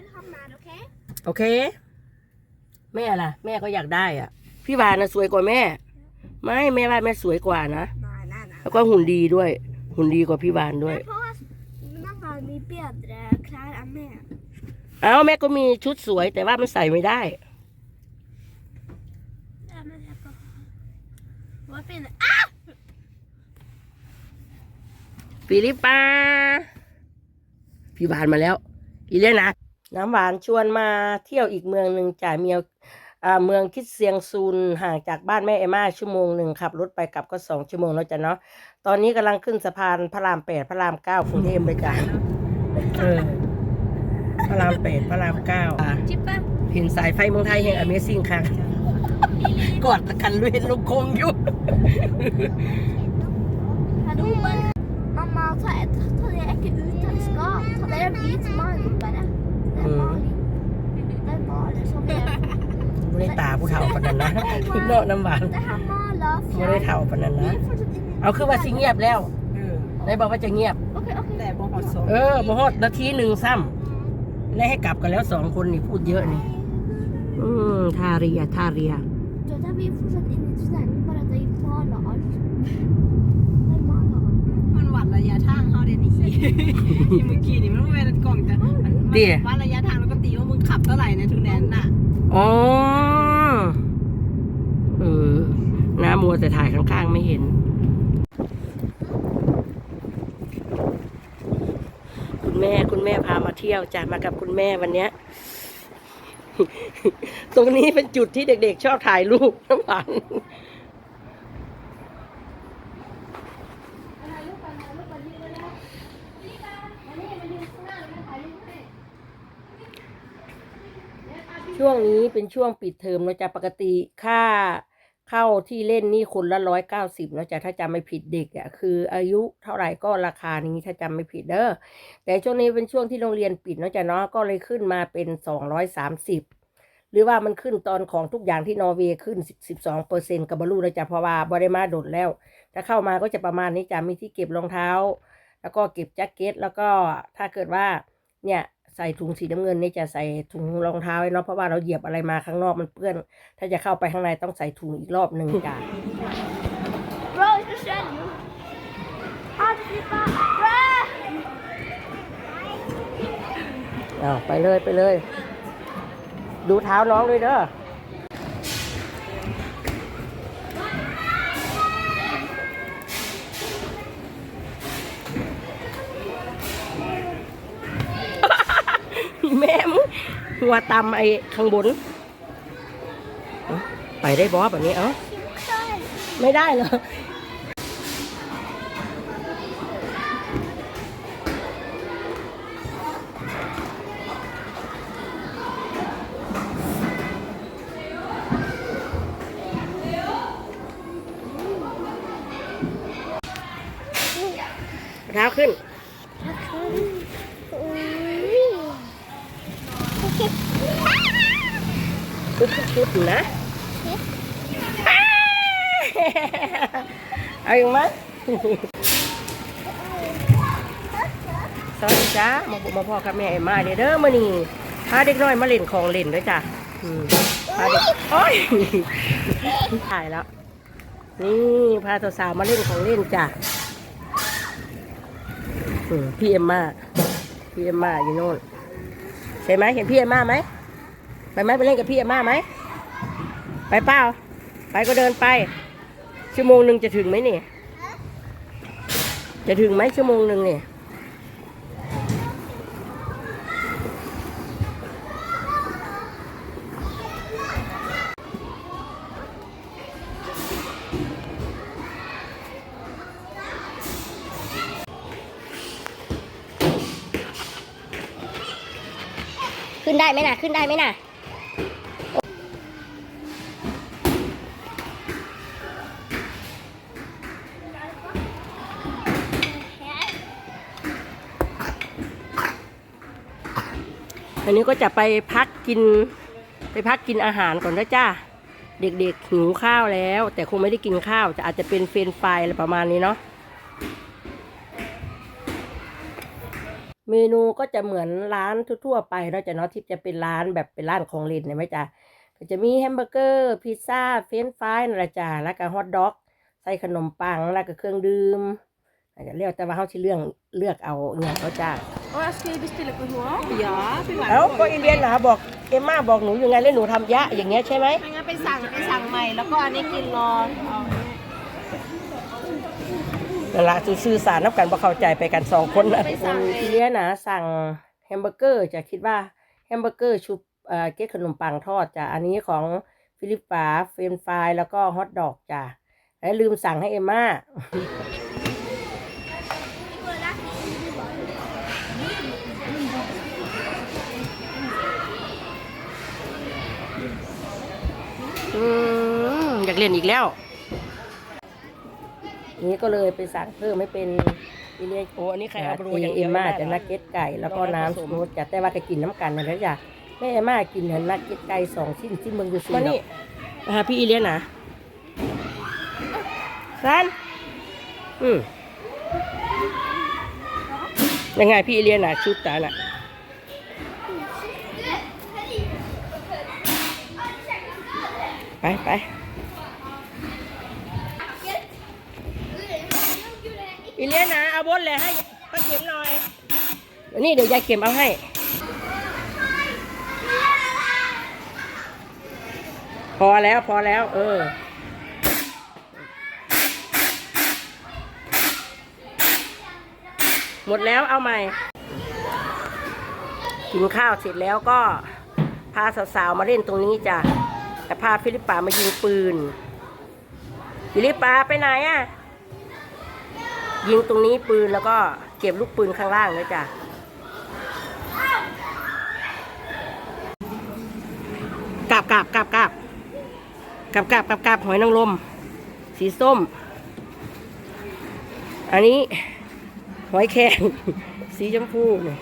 vill ha med, okej? โอเค แม่ล่ะ แม่ก็อยากได้อะ พี่วานนะสวยกว่าแม่ ไม่แม่ว่าแม่สวยกว่านะ Nej, nej, nej. แล้วก็หุ่นดีด้วย หุ่นดีกว่าพี่วานด้วย Men på mamma har ni bättre kläder än mig. เอ้าแม่ก็มีชุดสวยแต่ว่ามันใส่ไม่ได้ Ja, men jag bara... Vad fin Ah! ฟิลิปปาพี่วานมาแล้ว อีเลียนะ น้ำหวานชวนมาเที่ยวอีกเมืองหนึ่งจ่าเมียวอ่าเมืองคิดเซียงซูนห่างจากบ้านแม่เอม่าชั่วโมงหนึ่งขับรถไปกลับก็สองชั่วโมงแล้วจ้ะเนาะตอนนี้กำลังขึ้นสะพานพระรามแปดพระรามเก้ากรุงเทพเลยจ้ะเออพระรามแปดพระรามเก้าอะ Tippa. เห็นสายไฟเมืองไทยแห่ง Amazing ค่ะกอดตะกันเวนลูกคงอยู่ Hallå, men mamma, ta, ta, ta det ikke ut der det skal. Ta det en hvit maling bare. Det er Mm. maling. Det er maling som det er. ไม่ได้ตา ผู้เฒ่าปานนั้นนะพี่เนาะน้ำหวาน Det her maler ไม่ได้เฒ่าปานนั้น Vi นะ er fortsatt inne i เอาคือว่าสิเงียบแล้วเออได้บอกว่าจะเงียบ Ok, ok. แต่บ่ฮอดสองเออบ่ฮอดนาทีหนึ่งซ้ำและให้กลับกันแล้วสองคนนี่พูดเยอะนี่อืมทาเรียทาเรีย Du, det er vi fortsatt inne i tunnelen, bare at de maler alt. De maler alt. มันวัดระยะทางเฮาได้นี่ที่เมื่อกี้นี่มันบ่แม่นกล้องแต่มันมันวัดระยะทางแล้วก็ตีว่ามึงขับเท่าไหร่ในทุนแดนน่ะอ๋อเออน้า มัวแต่ถ่ายข้างๆไม่เห็น คุณแม่คุณแม่พามาเที่ยวจ้ะมากับคุณแม่วันเนี้ย ตรงนี้เป็นจุดที่เด็กๆ ชอบถ่ายรูปน้ำหวานช่วงนี้เป็นช่วงปิดเทอมเราจะปกติค่า เข้าที่เล่นนี่คนละร้อยเก้าสิบเราจะถ้าจำไม่ผิดเด็กอะคือ อายุเท่าไหร่ก็ราคานี้ถ้าจำไม่ผิดเด้อแต่ช่วงนี้เป็นช่วงที่โรงเรียนปิดเนาะจ้ะเนาะก็เลยขึ้นมาเป็นสองร้อยสามสิบหรือว่ามันขึ้นตอนของทุกอย่างที่นอร์เวย์ขึ้นสิบสองเปอร์เซ็นต์กับบรูนะจ๊ะเพราะว่าบริมาโดดแล้ว ถ้าเข้ามาก็จะประมาณนี้จ้ะมีที่เก็บรองเท้า แล้วก็เก็บแจ็คเก็ตแล้วก็ถ้าเกิดว่าเนี่ย ใส่ถุงสีน้ำเงินนี่จะใส่ถุงรองเท้าไว้เนาะเพราะว่าเราเหยียบอะไรมาข้างนอกมันเปื้อน ถ้าจะเข้าไปข้างในต้องใส่ถุงอีกรอบหนึ่งจ้ะ Bra, vi ska köra nu. Ha det, Filippa. Bra! อ้าวไปเลยไปเลย ดูเท้าน้องด้วยเด้อ หัวตำไอ้ข้างบน ไปได้บอสแบบนี้เอ้าไม่ได้เหรอเท้าขึ้น ชุดชุดๆนะเอาอย่างมั้ยสวัสดีจ้ามาบุมาพ่อกับแม่ไอ้มาเด้อเด้อมานี่พาเด็กน้อยมาเล่นของเล่นด้วยจ้ะอืมพาเด็กโอ้ยถ่ายแล้ว นี่พาสาวๆมาเล่นของเล่นจ้ะอืมพี่เอ็มมาพี่เอ็มมาอยู่โน่นใช่ไหมเห็นพี่เอ็มมาไหม ไปไหมไปเล่นกับพี่อ็มาไหม ไปเปล่า ไปก็เดินไป ชั่วโมงหนึ่งจะถึงไหมเนี่ยจะถึงไหมชั่วโมงหนึ่งเนี่ยขึ้นได้ไหมน่ะขึ้นได้ไหมน่ะ อันนี้ก็จะไปพักกินไปพักกินอาหารก่อนนะจ้าเด็กๆหิวข้าวแล้ว แต่คงไม่ได้กินข้าวจะอาจจะเป็นเฟรนฟรายอะไรประมาณนี้เนาะเมนูก็จะเหมือนร้านทั่วๆไปเนาะจะเนาะที่จะเป็นร้านแบบเป็นร้านของเล่นเนี่ยไหมจ๊ะก็จะมีแฮมเบอร์เกอร์พิซซ่าเฟรนฟรายนะจ้ะแล้วก็ฮอทดอกใส่ขนมปังแล้วก็เครื่องดื่มอาจจะเรียกแต่ว่าเขาชิเลือกเลือกเอาเนี่ยเขาจ้า Och jag ska ju beställa på H&M. อย่าพี่หวานเอ้าก็อินเดียนเหรอบอกเอมม่าบอกหนูยังไงแล้วหนูทำยะอย่างเงี้ยใช่ไหมไม่งั้นไปสั่งไปสั่งใหม่ แล้วก็อันนี้กินรอเอานั่นละสื่อสารนับกันว่าเข้าใจไปกันสองคนนะอินเดียนะสั่งแฮมเบอร์เกอร์จะคิดว่าแฮมเบอร์เกอร์ชุบเอ่อเก๊กขนมปังทอดจ้ะอันนี้ของฟิลิปปาเฟรนช์ฟรายแล้วก็ฮอทดอกจ้ะแล้วลืมสั่งให้เอมม่า อืมอยากเรียนอีกแล้ว นี้ก็เลยไปสั่งเพิ่มไม่เป็นอิเลียโออันนี้ใครเอาเอมมาจะนักเก็ตไก่ แล้วก็น้ำสมูทจะแต่ว่าก็กินน้ำกันนะจ้ะแม่เอมมากินเห็นนักเก็ตไก่สองชิ้นที่เมืองดูซีมานี่มาหาพี่อีเลียนนะซันอืมยังไงพี่อีเลียนน่ะชุดตาน่ะ ไปไปอีเลียนนะ เอาบนเลยให้ป้าเข็มหน่อย นี่เดี๋ยวยายเข็มเอาให้พอแล้วพอแล้ว เออ หมดแล้วเอาใหม่ กินข้าวเสร็จแล้วก็พาสาวๆมาเล่นตรงนี้จ้ะ แต่พาฟิลิปปามายิงปืน ฟิลิปปาไปไหนอะ ยิงตรงนี้ปืนแล้วก็เก็บลูกปืนข้างล่างเลยจ้ะกราบกาบกราบกาบกราบกาบกราบกาบหอยนางรมสีส้ม อันนี้หอยแครงสีชมพูเนี่ย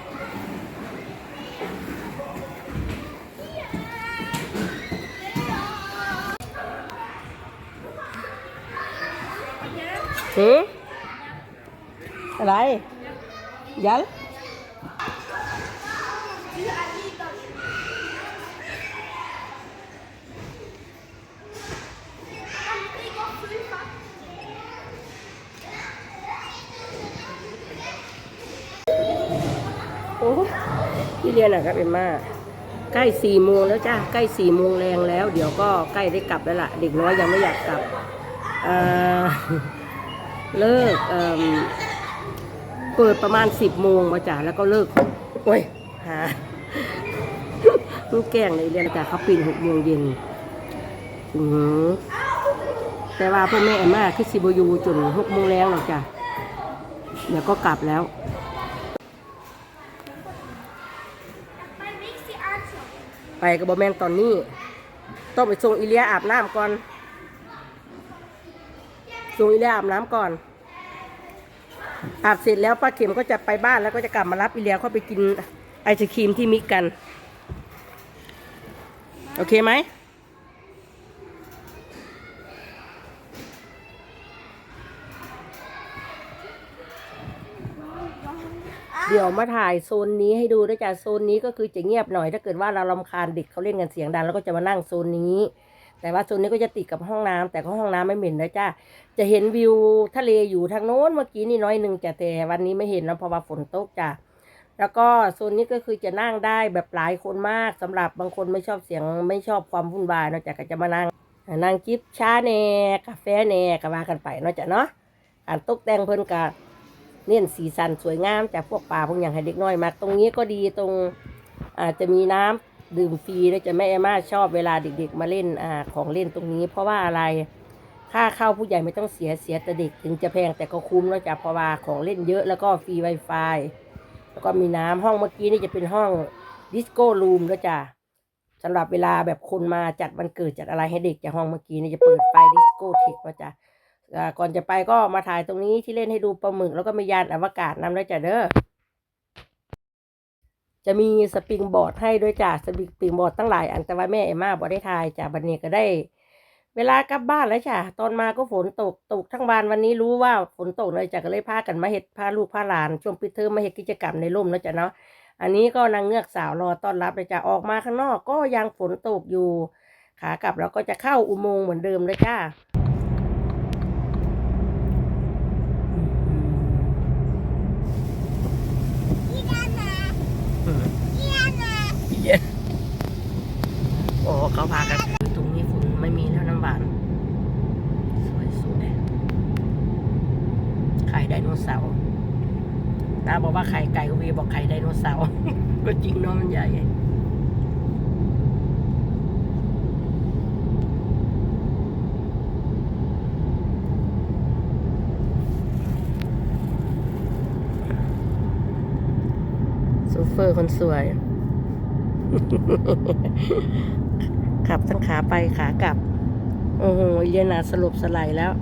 หืออะไร ยันโอ้พี่เรียนอะครับเอ็มมาใกล้สี่โมงแล้วจ้าใกล้สี่โมงแรงแล้ว เดี๋ยวก็ใกล้ได้กลับแล้วล่ะ เด็กน้อยยังไม่อยากกลับอ่า เลิกเเปิดประมาณสิบโมงมาจ้ะแล้วก็เลิกโอ้ยหาลูกแกงเลยเรียนจ้ะเขาปิดหกโมงเย็นอือแต่ว่าพ่อแม่แม่คือซิบยูจนหกโมงแล้วหรอกจ้ะเดี๋ยวก็กลับแล้วไปกับบอแมนตอนนี้ ต้องไปส่งอิเลียอาบน้ำก่อน ส่งอิเลียอาบน้ำก่อน อาบเสร็จแล้วป้าเข็มก็จะไปบ้านแล้วก็จะกลับมารับอิเลียเข้าไปกินไอศครีมที่มิกกัน โอเคไหมเดี๋ยวมาถ่ายโซนนี้ให้ดูด้วยจ้ะโซนนี้ก็คือจะเงียบหน่อยถ้าเกิดว่าเราลำคาญเด็กเขาเล่นกันเสียงดังแล้วก็จะมานั่งโซนนี้ แต่ว่าโซนนี้ก็จะติดกับห้องน้ำแต่ก็ห้องน้ำไม่เหม็นนะจ้าจะเห็นวิวทะเลอยู่ทางโน้นเมื่อกี้นี่น้อยหนึ่งจ้ะแต่วันนี้ไม่เห็นแล้วเพราะว่าฝนตกจ้ะแล้วก็โซนนี้ก็คือจะนั่งได้แบบหลายคนมากสำหรับบางคนไม่ชอบเสียงไม่ชอบความวุ่นวายเนอกจากก็จะมานั่งนั่งจิบชาแน่กาแฟแน่ก็ว่ากันไปเนอกจากเนาะการตกแต่งเพิ่นกะเน้นสีสันสวยงามจากพวกป่าพวกอย่างให้เด็กน้อยมากตรงนี้ก็ดีตรงอาจจะมีน้ำ ดื่มฟรีแล้วจะแม่เอมม่าชอบเวลาเด็กๆ มาเล่นอ่าของเล่นตรงนี้ เพราะว่าอะไรค่าเข้าผู้ใหญ่ไม่ต้องเสียเสียแต่เด็กถึงจะแพงแต่ก็คุ้มแล้วจ้ะเพราะว่าของเล่นเยอะแล้วก็ฟรี Wi-Fi แล้วก็มีน้ำห้องเมื่อกี้นี่จะเป็นห้องดิสโก้รูมแล้วจ้ะสำหรับเวลาแบบคนมาจัดวันเกิดจัดอะไรให้เด็กจากห้องเมื่อกี้นี่จะเปิดไฟดิสโก้เทคแล้วจ้ะก่อนจะไปก็มาถ่ายตรงนี้ที่เล่นให้ดูปลาหมึกแล้วก็มียานอวกาศนำแล้วจ้ะเด้อ จะมีสปริงบอร์ดให้ด้วยจ้ะสปริงบอร์ดตั้งหลายอันแต่ว่าแม่เอมมาบอได้ทายจ้ะบันนี้ก็ได้ เวลากลับบ้านแล้วจ้ะตอนมาก็ฝนตกตกทั้งวันวันนี้รู้ว่าฝนตกเลยจ้ะก็เลยพากันมาเห็ดพาลูกพาหลาน ช่วงปิดเทอมมาเห็ดกิจกรรมในร่มแล้วจ้ะเนาะอันนี้ก็นางเงือกสาวรอต้อนรับเลยจ้ะออกมาข้างนอกก็ยังฝนตกอยู่ขากลับเราก็จะเข้าอุโมงค์เหมือนเดิมเลยจ้า โอ้เขาพากันตรงนี้ฝนไม่มีแล้วน้ำหวานสวยๆไข่ไดโนเสาร์น้าบอกว่าไข่ไก่ก็วีบอกไข่ไดโนเสาร์ก็จริงเน้องมันใหญ่ซูเฟอร์คนสวย ขับทั้งขาไปขากลับ โอ้โหเยนนาสลบสลายแล้ว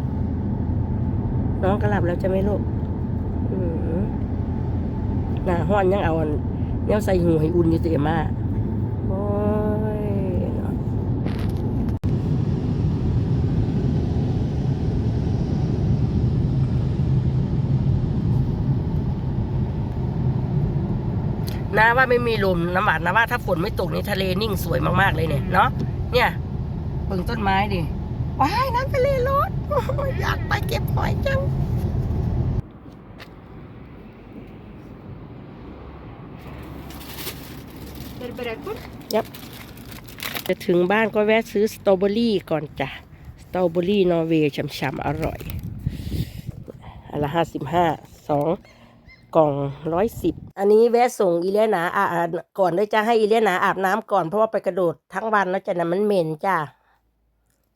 น้องก็หลับแล้วจะไม่ลูกหน้าห้อนยังเอาอันยังใส่หูให้อุ่นอยู่เต็มาโอ้ยเนาะ นาว่าไม่มีลมน้ำหวานนะว่าถ้าฝนไม่ตกนี่ทะเลนิ่งสวยมากๆเลยเนี่ยเนาะเนี่ยเบิ่งต้นไม้ดิว้ายน้ำทะเลรดโอ้ยอยากไปเก็บหอยจังเป็นไปได้ปุ๊บจะถึงบ้านก็แวะซื้อสตรอเบอรี่ก่อนจ้ะ สตรอเบอรี่นอร์เวย์ช่ำๆอร่อยอันละห้าสิบห้าสอง กล่องร้อยสิบอันนี้แวะส่งอีเลียนาอ่าก่อนเลยจ้ะให้อีเลียนาอาบน้ำก่อนเพราะว่าไปกระโดดทั้งวันแล้วจ้ะนะมันเหม็นจ้ะ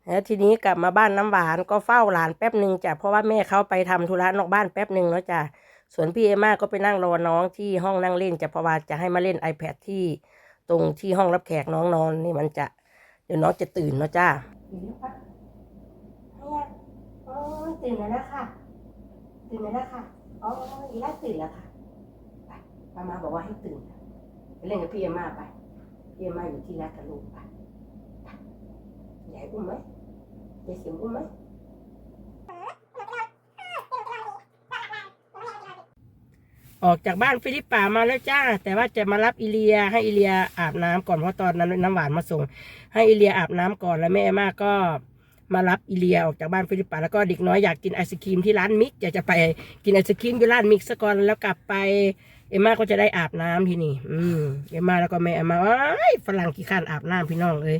แล้วทีนี้กลับมาบ้านน้ำหวานก็เฝ้าหลานแป๊บหนึ่งจ้ะเพราะว่าแม่เขาไปทำธุระนอกบ้านแป๊บหนึ่งแล้วจ้ะส่วนพี่เอมาก็ไปนั่งรอน้องที่ห้องนั่งเล่นจะเพราะว่าจะให้มาเล่น iPad ที่ตรงที่ห้องรับแขกน้องนอนนี่มันจะ เดี๋ยวน้องจะตื่นเนาะจ้าตื่นแล้วนะคะตื่นแล้วนะคะ อ๋ออีล่าตื่นแล้วค่ะไปป้ามาบอกว่าให้ตื่นไปเล่นกับพี่เอม่าไปพี่เอม่าอยู่ที่รักกับลูกไปไปใหญ่อุ้มไหมยายเสียมอุ้มไหมออกจากบ้านฟิลิปป่ามาแล้วจ้า แต่ว่าจะมารับอิเลียให้อิเลียอาบน้ำก่อนเพราะตอนนั้นน้ำหวานมาส่ง ให้อิเลียอาบน้ำก่อนแล้วแม่เอม่าก็ มารับอิเลียออกจากบ้านฟิลิปปาแล้วก็เด็กน้อยอยากกินไอศครีมที่ร้านมิกอยากจะไปกินไอศครีมอยู่ร้านมิกซะก่อนแล้วกลับไปเอมมาก็จะได้อาบน้ำที่นี่ อืมเอมมาแล้วก็แม่เอมมาว้ายฝรั่งขี้ข้านอาบน้ำพี่น้องเลย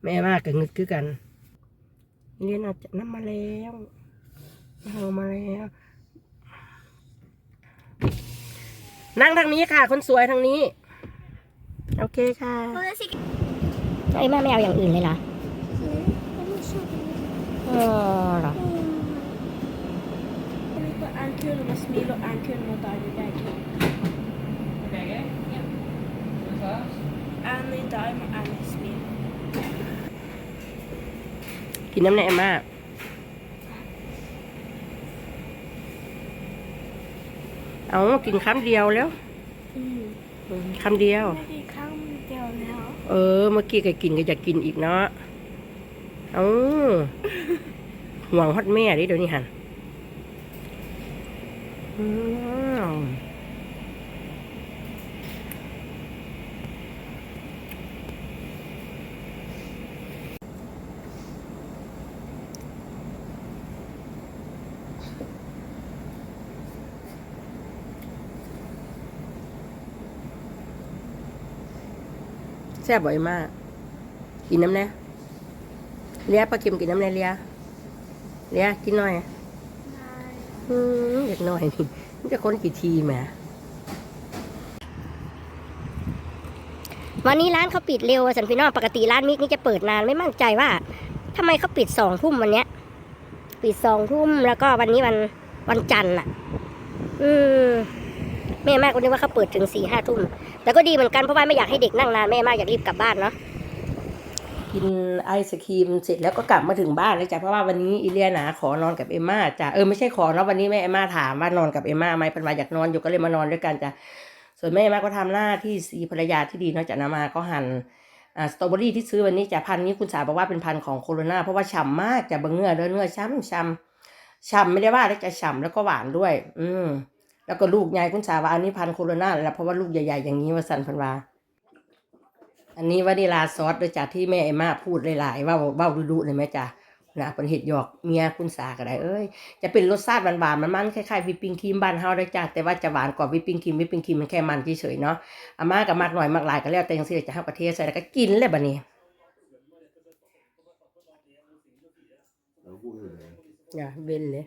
แม่เอมมาเกับงึดคือกันเรียนอาบจะน้ำมาแล้วเอามาแล้วนั่งทางนี้ค่ะ คนสวยทางนี้ โอเคค่ะเอ้มาไม่เอาอย่างอื่นเลยเหรอ Mm. เออเหรอ En kun med smil og en kun med dag i dag. En i dag med en i smil. กินน้ำแหนมมากเอากินคำเดียวแล้ว Mm. อืมคำเดียว Men vi kan det nå. เออ เมื่อกี้ก็กินก็อยากกินอีกเนาะ เอาห่วงฮอดแม่ดิเดี๋ยวนี้หันแซ่บบ่อยมากกินน้ำแน่ เลียปลาเค็มกินน้ำแน่เลียเลียกินหน่อยอืมเด็กหน่อยนี่มันจะค้นกี่ทีแหมวันนี้ร้านเขาปิดเร็วสันพี่น้องปกติร้านมิกนี่จะเปิดนานไม่มั่นใจว่าทำไมเขาปิดสองทุ่มวันเนี้ย ปิดสองทุ่มแล้วก็วันนี้วันวันจันทร์อะ อืมแม่มากก็นึกว่าเขาเปิดถึงสี่ห้าทุ่มแต่ก็ดีเหมือนกันเพราะว่าไม่อยากให้เด็กนั่งนานแม่มากอยากรีบกลับบ้านเนาะ กินไอศครีมเสร็จแล้วก็กลับมาถึงบ้านเลยจ้ะเพราะว่าวันนี้อิเลียนาขอนอนกับเอมม่าจ้ะเออไม่ใช่ขอเนาะวันนี้แม่เอมม่าถามว่านอนกับเอมม่าไหมป็นมาอยากนอนอยู่ก็เลยมานอนด้วยกันจ้ะส่วนแม่เอมม่าก็ทำหน้าที่สีภรรยาที่ดีเนอกจากนามาก็หั่นอ่าสตรอเบอรี่ที่ซื้อวันนี้จะพันนี้คุณสาบอกว่าเป็นพันของโคโรนาเพราะว่าฉ่ำมากจะเบงเนื้อเด้อเนื้อช้ำช้ำฉ่ำไม่ได้ว่าแล้วจะฉ่ำแล้วก็หวานด้วย อืมแล้วก็ลูกใหญ่คุณสาว่าอันนี้พันโคโรนาแล้วเพราะว่าลูกใหญ่ๆอย่างนี้ว่าสันพันวา อันนี้วานิลาซอสด้วยจ้ะที่แม่ไอ้มาพูดหลายๆว่าเบ้าดุๆเลยแม่จ้ะนะเป็นเห็ดหยอกเมียคุณสาก็ไดเอ้ยจะเป็นรสชาติหวานๆมันมันคล้ายๆวิปปิ้งครีมบ้านเฮาได้จ้ะแต่ว่าจะหวานกว่าวิปปิ้งครีมวิปปิ้งครีมมันแค่มันเฉยๆเนาะอามากับมากหน่อยมากหลายก็แล้วแต่ยังสิจะห้ากระเทศใส่แล้วก็กินเลยบัดนี้อย่าเวลเลย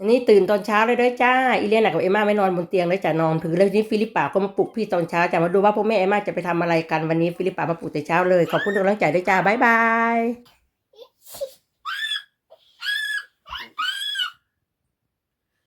อันนี้ตื่นตอนเช้าเลยด้วยจ้า อีเลียนกับเอมม่าไม่นอนบนเตียงเลยจ้ะนอนถือแล้วทีนี้ฟิลิปปาก็มาปลุกพี่ตอนเช้าจะมาดูว่าพ่อแม่เอมม่าจะไปทำอะไรกันวันนี้ฟิลิปปามาปลุกแต่เช้าเลยขอบคุณทุกกำลังใจด้วยจ้าบ๊ายบาย